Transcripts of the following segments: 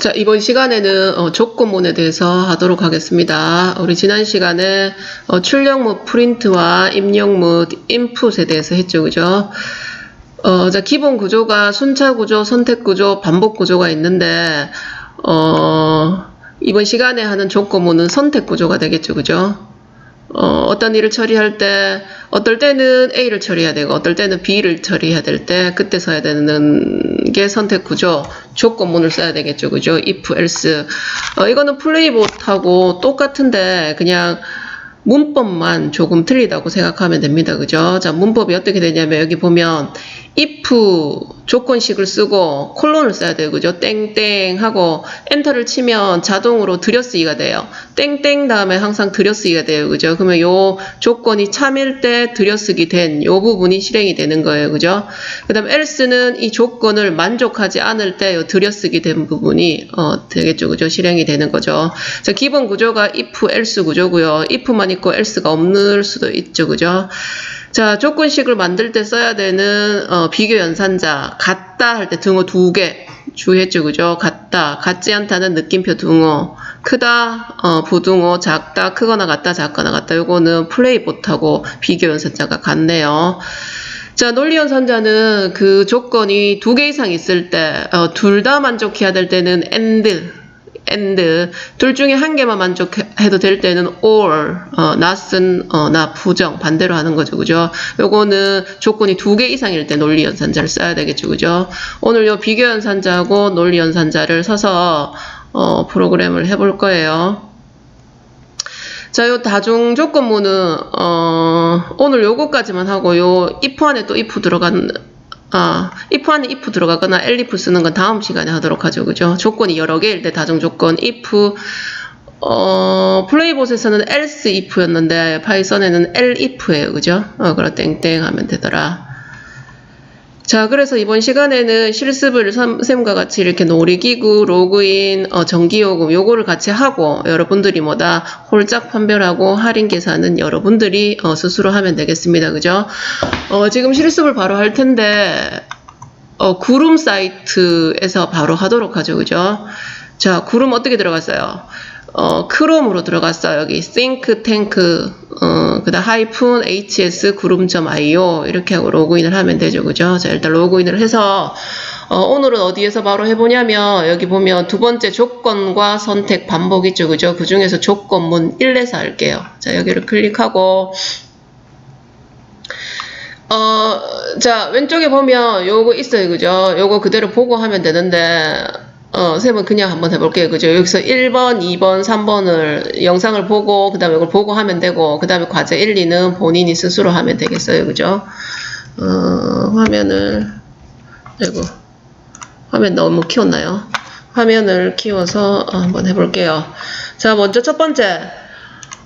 자, 이번 시간에는 어, 조건문에 대해서 하도록 하겠습니다. 우리 지난 시간에 어, 출력문 프린트와 입력문 인풋에 대해서 했죠. 그죠? 어, 자, 기본 구조가 순차 구조, 선택 구조, 반복 구조가 있는데, 어, 이번 시간에 하는 조건문은 선택 구조가 되겠죠. 그죠? 어, 어떤 일을 처리할 때, 어떨 때는 A를 처리해야 되고, 어떨 때는 B를 처리해야 될 때, 그때 써야 되는 게 선택 구조, 조건문을 써야 되겠죠. 그죠? if, else. 어, 이거는 플레이봇하고 똑같은데, 그냥 문법만 조금 틀리다고 생각하면 됩니다. 그죠? 자, 문법이 어떻게 되냐면, 여기 보면, if 조건식을 쓰고, 콜론을 써야 돼요. 그죠? 땡땡 하고, 엔터를 치면 자동으로 들여쓰기가 돼요. 땡땡 다음에 항상 들여쓰기가 돼요. 그죠? 그러면 요 조건이 참일 때 들여쓰기 된 요 부분이 실행이 되는 거예요. 그죠? 그 다음 else는 이 조건을 만족하지 않을 때 요 들여쓰기 된 부분이 어, 되겠죠. 그죠? 실행이 되는 거죠. 자, 기본 구조가 if, else 구조고요. if만 있고 else가 없을 수도 있죠. 그죠? 자, 조건식을 만들 때 써야 되는 어, 비교 연산자 같다 할 때 등호 두 개 주의했죠, 그죠? 같다, 같지 않다는 느낌표 등호, 크다, 어, 부등호, 작다, 크거나 같다, 작거나 같다. 요거는 플레이봇하고 비교 연산자가 같네요. 자, 논리 연산자는 그 조건이 두 개 이상 있을 때, 어, 둘 다 만족해야 될 때는 and, and 둘 중에 한 개만 만족해도 될 때는 or 어, not은 어, 나 부정 반대로 하는 거죠. 그죠? 요거는 조건이 두 개 이상일 때 논리 연산자를 써야 되겠죠. 그죠? 오늘 요 비교 연산자하고 논리 연산자를 써서 어, 프로그램을 해볼 거예요. 자, 요 다중 조건문은 어, 오늘 요거까지만 하고 요 if 안에 또 if 들어간 아, if 안에 if 들어가거나 elif 쓰는 건 다음 시간에 하도록 하죠. 그죠? 조건이 여러 개일 때 다중 조건 if 어, 플레이봇에서는 else if였는데 파이썬에는 elif예요. 그죠? 어, 그럼 땡땡 하면 되더라. 자, 그래서 이번 시간에는 실습을 삼- 쌤과 같이 이렇게 놀이기구, 로그인, 어, 전기요금 요거를 같이 하고 여러분들이 뭐다 홀짝 판별하고 할인 계산은 여러분들이 어, 스스로 하면 되겠습니다. 그죠? 어, 지금 실습을 바로 할 텐데 어, 구름 사이트에서 바로 하도록 하죠. 그죠? 자, 구름 어떻게 들어갔어요? 어, 크롬으로 들어갔어요. 여기 think tank 어, 그다음 하이픈 hs 구름.io 이렇게 하고 로그인을 하면 되죠. 그죠? 자, 일단 로그인을 해서 어, 오늘은 어디에서 바로 해보냐면 여기 보면 두 번째 조건과 선택 반복 있죠. 그죠? 그 중에서 조건문 1에서 할게요. 자, 여기를 클릭하고 어, 자, 왼쪽에 보면 요거 있어요. 그죠? 요거 그대로 보고 하면 되는데, 어, 쌤은 그냥 한번 해볼게요. 그죠? 여기서 1번, 2번, 3번을 영상을 보고, 그 다음에 이걸 보고 하면 되고, 그 다음에 과제 1, 2는 본인이 스스로 하면 되겠어요. 그죠? 어, 화면을, 아이고, 화면 너무 키웠나요? 화면을 키워서 어, 한번 해볼게요. 자, 먼저 첫 번째.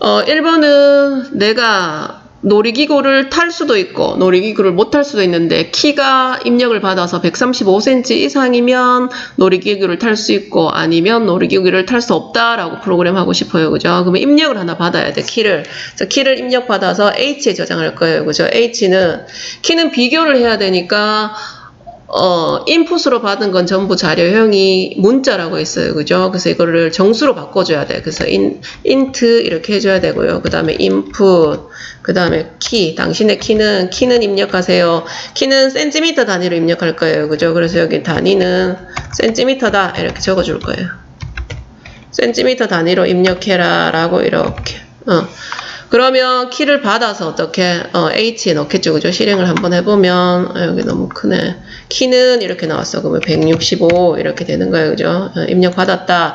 어, 1번은 내가 놀이기구를 탈 수도 있고 놀이기구를 못 탈 수도 있는데 키가 입력을 받아서 135cm 이상이면 놀이기구를 탈 수 있고 아니면 놀이기구를 탈 수 없다라고 프로그램 하고 싶어요. 그죠? 그러면 입력을 하나 받아야 돼. 키를. 자, 키를 입력 받아서 H에 저장할 거예요. 그죠? H는 키는 비교를 해야 되니까 어, 인풋으로 받은 건 전부 자료형이 문자라고 있어요. 그죠? 그래서 이거를 정수로 바꿔줘야 돼. 그래서 in, int 이렇게 해줘야 되고요. 그 다음에 input, 그 다음에 키. 당신의 키는, 키는 입력하세요. 키는 센티미터 단위로 입력할 거예요. 그죠? 그래서 여기 단위는 센티미터다. 이렇게 적어줄 거예요. 센티미터 단위로 입력해라. 라고 이렇게. 어. 그러면 키를 받아서 어떻게 어, H에 넣겠죠, 그죠? 실행을 한번 해보면 아, 여기 너무 크네. 키는 이렇게 나왔어. 그러면 165 이렇게 되는 거예요, 그죠? 어, 입력 받았다.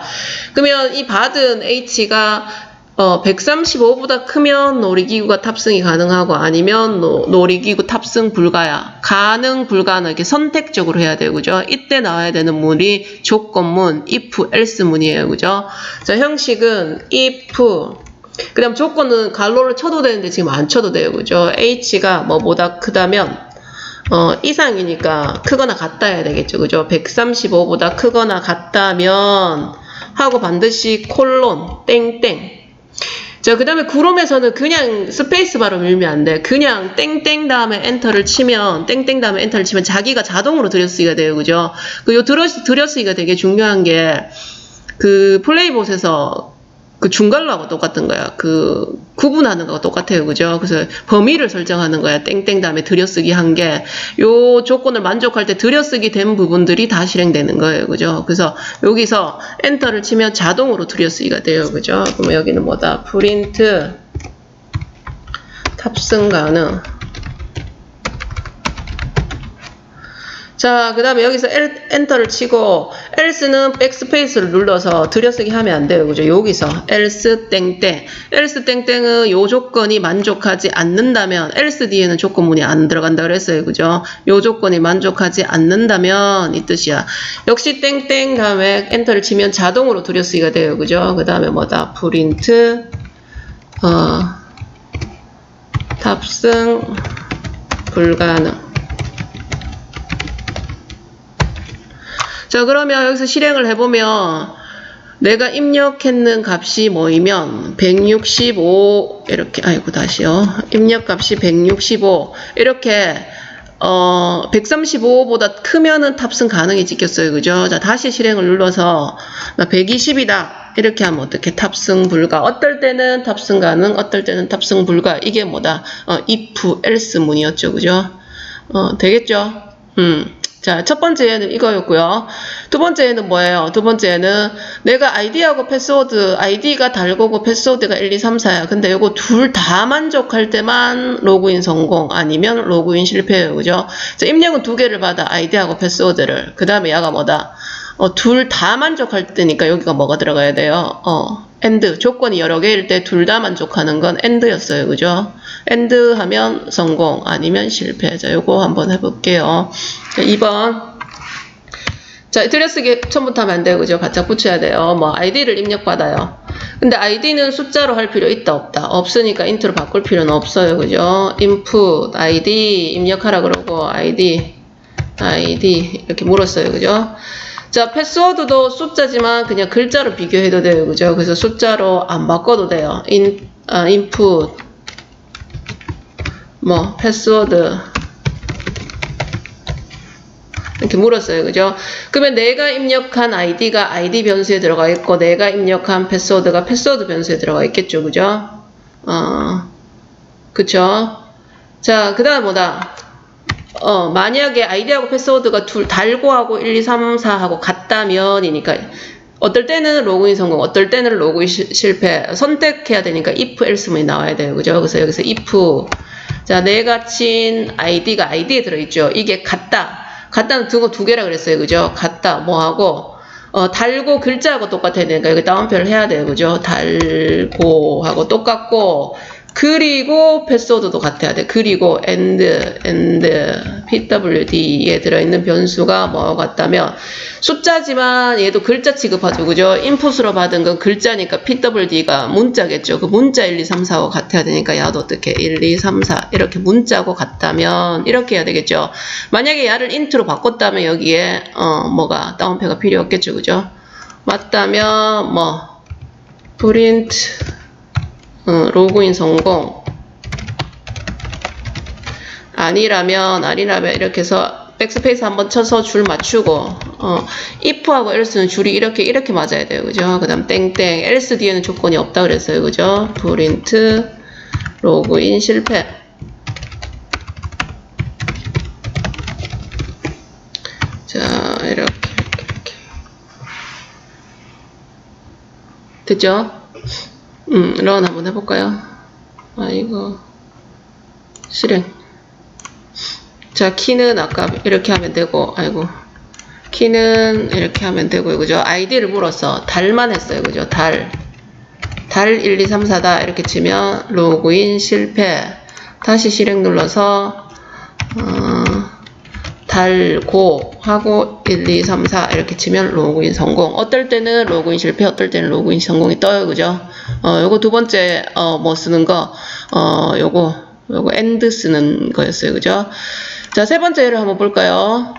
그러면 이 받은 H가 어, 135보다 크면 놀이기구가 탑승이 가능하고 아니면 노, 놀이기구 탑승 불가야. 가능 불가능 이렇게 선택적으로 해야 돼요. 그죠? 이때 나와야 되는 문이 조건문 if else 문이에요. 그죠? 자, 형식은 if 그 다음 조건은 갈로를 쳐도 되는데 지금 안 쳐도 돼요. 그죠? h가 뭐보다 크다면 어, 이상이니까 크거나 같다 해야 되겠죠. 그죠? 135보다 크거나 같다면 하고 반드시 콜론 땡땡 자, 그 다음에 구롬에서는 그냥 스페이스바로 밀면 안 돼. 그냥 땡땡 다음에 엔터를 치면, 땡땡 다음에 엔터를 치면 자기가 자동으로 들여쓰기가 돼요. 그죠? 그 요 들여, 들여쓰기가 되게 중요한 게, 그 플레이봇에서 그 중괄호하고 똑같은 거야. 그 구분하는 거가 똑같아요. 그죠? 그래서 범위를 설정하는 거야. 땡땡 다음에 들여쓰기 한 게 요 조건을 만족할 때 들여쓰기 된 부분들이 다 실행되는 거예요. 그죠? 그래서 여기서 엔터를 치면 자동으로 들여쓰기가 돼요. 그죠? 그러면 여기는 뭐다? 프린트 탑승 가능. 자, 그 다음에 여기서 L, 엔터를 치고, else는 백스페이스를 눌러서 들여쓰기 하면 안 돼요. 그죠? 여기서, else 땡땡. else 땡땡은 요 조건이 만족하지 않는다면, else 뒤에는 조건문이 안 들어간다 그랬어요. 그죠? 요 조건이 만족하지 않는다면, 이 뜻이야. 역시 땡땡 다음에 엔터를 치면 자동으로 들여쓰기가 돼요. 그죠? 그 다음에 뭐다? 프린트, 어, 탑승, 불가능. 자, 그러면 여기서 실행을 해보면 내가 입력했는 값이 뭐이면 165 이렇게 아이고 다시요. 입력 값이 165 이렇게 어 135보다 크면은 탑승 가능이 찍혔어요. 그죠? 자, 다시 실행을 눌러서 나 120이다. 이렇게 하면 어떻게 탑승 불가. 어떨 때는 탑승 가능, 어떨 때는 탑승 불가. 이게 뭐다? 어, if else 문이었죠. 그죠? 어, 되겠죠? 음. 자, 첫 번째는 이거였고요. 두 번째는 뭐예요? 두 번째는 내가 아이디하고 패스워드, 아이디가 달고고 패스워드가 1, 2, 3, 4야. 근데 이거 둘 다 만족할 때만 로그인 성공, 아니면 로그인 실패예요. 그죠? 자, 입력은 두 개를 받아, 아이디하고 패스워드를. 그 다음에 야가 뭐다? 어, 둘 다 만족할 때니까 여기가 뭐가 들어가야 돼요? 어, and. 조건이 여러 개일 때 둘 다 만족하는 건 and였어요. 그죠? And 하면 성공, 아니면 실패. 자, 요거 한번 해볼게요. 자, 2번. 자, 들여쓰기 처음부터 하면 안 돼요. 그죠? 바짝 붙여야 돼요. 뭐, 아이디를 입력받아요. 근데 아이디는 숫자로 할 필요 있다, 없다? 없으니까 인트로 바꿀 필요는 없어요. 그죠? input, id, 입력하라 그러고, id, id, 이렇게 물었어요. 그죠? 자, 패스워드도 숫자지만 그냥 글자로 비교해도 돼요. 그죠? 그래서 숫자로 안 바꿔도 돼요. in, 아, input, 뭐, 패스워드, 이렇게 물었어요. 그죠? 그러면 내가 입력한 아이디가 아이디 변수에 들어가 있고, 내가 입력한 패스워드가 패스워드 변수에 들어가 있겠죠. 그죠? 어, 그쵸? 자, 그 다음 뭐다? 어, 만약에 아이디하고 패스워드가 둘, 달고하고 1, 2, 3, 4하고 같다면이니까, 어떨 때는 로그인 성공, 어떨 때는 로그인 시- 실패. 선택해야 되니까 if, else문이 나와야 돼요. 그죠? 그래서 여기서 if. 자, 내가 친 아이디가 아이디에 들어있죠. 이게 같다. 같다는 두고 두 개라 그랬어요. 그죠? 같다. 뭐하고, 어, 달고 글자하고 똑같아야 되니까 여기 따옴표를 해야 돼요. 그죠? 달고 하고 똑같고, 그리고 패스워드도 같아야 돼. 그리고 and, and, pwd에 들어있는 변수가 뭐 같다면 숫자지만 얘도 글자 취급하죠. 그죠? 인풋으로 받은 건 글자니까 pwd가 문자겠죠. 그 문자 1, 2, 3, 4와 같아야 되니까 야도 어떻게 1, 2, 3, 4 이렇게 문자고 같다면 이렇게 해야 되겠죠. 만약에 야를 인트로 바꿨다면 여기에 어 뭐가 다운표가 필요 없겠죠. 그죠? 맞다면 뭐 프린트 어, 로그인 성공. 아니라면, 아니라면, 이렇게 해서, 백스페이스 한번 쳐서 줄 맞추고, 어, if하고 else는 줄이 이렇게, 이렇게 맞아야 돼요. 그죠? 그 다음, 땡땡. else 뒤에는 조건이 없다 그랬어요. 그죠? 프린트, 로그인 실패. 자, 이렇게, 이렇게, 이렇게. 됐죠? 음, 런 한번 해볼까요? 아, 이거, 실행. 자, 키는 아까 이렇게 하면 되고, 아이고. 키는 이렇게 하면 되고요. 그죠? 아이디를 물어서 달만 했어요. 그죠? 달. 달 1, 2, 3, 4다. 이렇게 치면 로그인 실패. 다시 실행 눌러서, 어, 달고 하고 1, 2, 3, 4 이렇게 치면 로그인 성공. 어떨 때는 로그인 실패, 어떨 때는 로그인 성공이 떠요. 그죠? 어, 요거 두 번째, 어, 뭐 쓰는 거, 어, 요거, 요거 end 쓰는 거였어요. 그죠? 자, 세 번째 예를 한번 볼까요?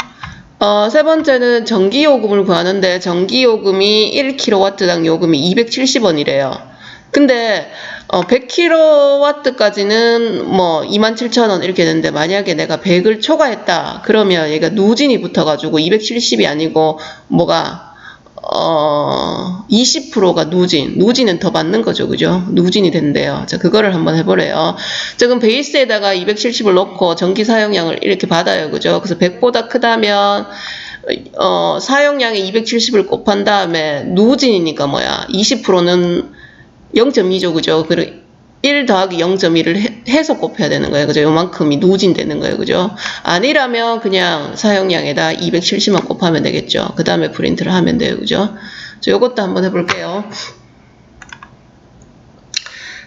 어, 세 번째는 전기요금을 구하는데 전기요금이 1kW당 요금이 270원이래요. 근데 어 100kW까지는 뭐 27,000원 이렇게 되는데 만약에 내가 100을 초과했다. 그러면 얘가 누진이 붙어 가지고 270이 아니고 뭐가 어, 20%가 누진, 누진은 더 받는 거죠, 그죠? 누진이 된대요. 자, 그거를 한번 해보래요. 지금 베이스에다가 270을 넣고 전기 사용량을 이렇게 받아요, 그죠? 그래서 100보다 크다면, 어, 사용량에 270을 곱한 다음에 누진이니까 뭐야? 20%는 0.2죠, 그죠? 1 더하기 0.1을 해서 곱해야 되는 거예요. 그죠? 요만큼이 누진되는 거예요. 그죠? 아니라면 그냥 사용량에다 270만 곱하면 되겠죠. 그 다음에 프린트를 하면 돼요. 그죠? 자, 요것도 한번 해볼게요.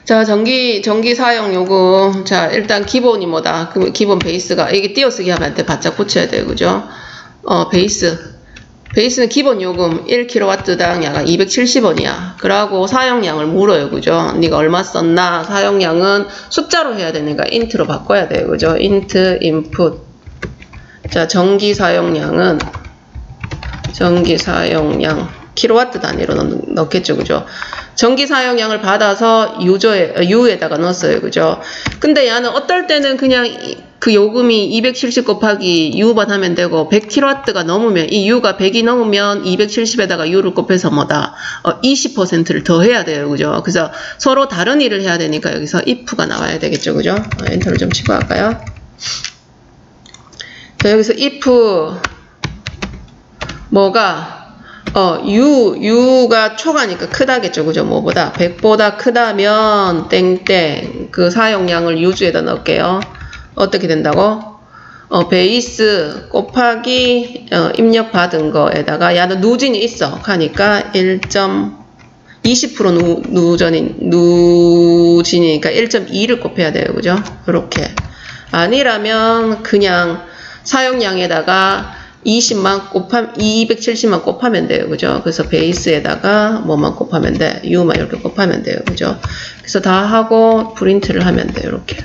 자, 전기, 전기 사용 요금. 자, 일단 기본이 뭐다? 그 기본 베이스가, 이게 띄어쓰기 하면 안 돼. 바짝 붙여야 돼요. 그죠? 어, 베이스. 베이스는 기본 요금 1kW당 약 270원이야. 그러고 사용량을 물어요. 그죠? 네가 얼마 썼나? 사용량은 숫자로 해야 되니까 인트로 바꿔야 돼요. 그죠? 인트 인풋. 자, 전기 사용량은 전기 사용량 킬로와트 단위로 넣, 넣겠죠. 그죠? 전기 사용량을 받아서 유저에 어, 유에다가 넣었어요. 그죠? 근데 얘는 어떨 때는 그냥 이- 그 요금이 270 곱하기 U만 하면 되고 100kW가 넘으면 이 U가 100이 넘으면 270에다가 U를 곱해서 뭐다? 어, 20%를 더 해야 돼요. 그죠? 그래서 서로 다른 일을 해야 되니까 여기서 if가 나와야 되겠죠. 그죠? 어, 엔터를 좀 치고 할까요? 자, 여기서 if 뭐가 어, U, U가 초가니까 크다겠죠. 그죠? 뭐보다. 100보다 크다면, 땡땡. 그 사용량을 유주에다 넣을게요. 어떻게 된다고? 어, 베이스 곱하기, 어, 입력받은 거에다가, 야는 누진이 있어. 하니까 1. 20% 누, 누전인, 누진이니까 1.2를 곱해야 돼요. 그죠? 이렇게. 아니라면, 그냥 사용량에다가 20만 곱하 270만 곱하면 돼요. 그죠? 그래서 베이스에다가 뭐만 곱하면 돼. U만 이렇게 곱하면 돼요. 그죠? 그래서 다 하고 프린트를 하면 돼요. 이렇게.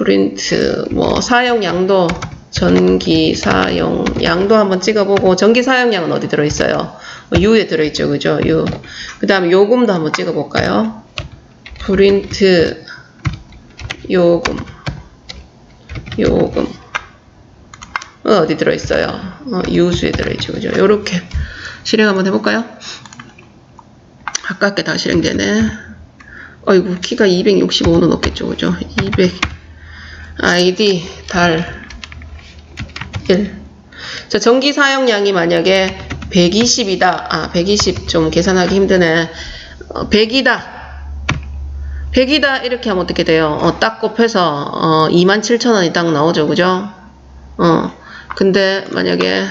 프린트 뭐 사용량도 전기 사용량도 한번 찍어보고 전기 사용량은 어디 들어있어요? U에 들어있죠. 그죠? U. 그 다음에 요금도 한번 찍어볼까요? 프린트 요금 요금 어, 어디 들어있어요? 어, 유수에 들어있죠. 그죠? 요렇게 실행 한번 해볼까요? 아깝게 다 실행되네. 어이구, 키가 265는 없겠죠. 그죠? 200. 아이디, 달, 1. 자, 전기 사용량이 만약에 120이다. 아, 120 좀 계산하기 힘드네. 어, 100이다. 100이다. 이렇게 하면 어떻게 돼요? 어, 딱 곱해서, 어, 27,000원이 딱 나오죠. 그죠? 어, 근데 만약에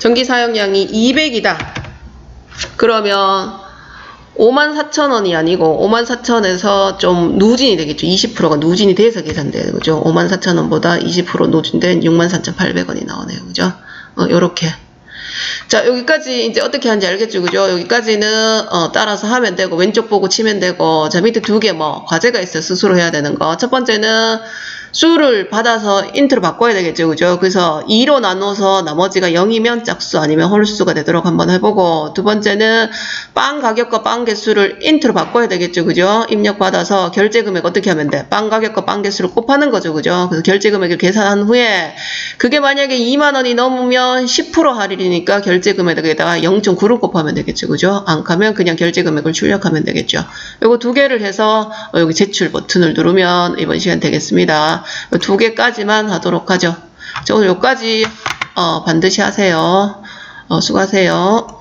전기 사용량이 200이다. 그러면 54,000원이 아니고 54,000원에서 좀 누진이 되겠죠. 20%가 누진이 돼서 계산돼요. 그죠? 54,000원보다 20% 누진된 64,800원이 나오네요. 그죠? 어, 요렇게. 자, 여기까지 이제 어떻게 하는지 알겠죠? 그죠? 여기까지는 어, 따라서 하면 되고, 왼쪽 보고 치면 되고, 자, 밑에 두 개 뭐, 과제가 있어요. 스스로 해야 되는 거. 첫 번째는 수를 받아서 인트로 바꿔야 되겠죠. 그죠? 그래서 2로 나눠서 나머지가 0이면 짝수 아니면 홀수가 되도록 한번 해보고, 두 번째는 빵 가격과 빵 개수를 인트로 바꿔야 되겠죠. 그죠? 입력 받아서 결제 금액 어떻게 하면 돼? 빵 가격과 빵 개수를 곱하는 거죠. 그죠? 그래서 결제 금액을 계산한 후에, 그게 만약에 2만 원이 넘으면 10% 할인이니까 결제 금액에다가 0.9를 곱하면 되겠죠. 그죠? 안 가면 그냥 결제 금액을 출력하면 되겠죠. 요거 두 개를 해서 어, 여기 제출 버튼을 누르면 이번 시간 되겠습니다. 이두 개까지만 하도록 하죠. 자, 오늘 여기까지 어, 반드시 하세요. 어, 수고하세요.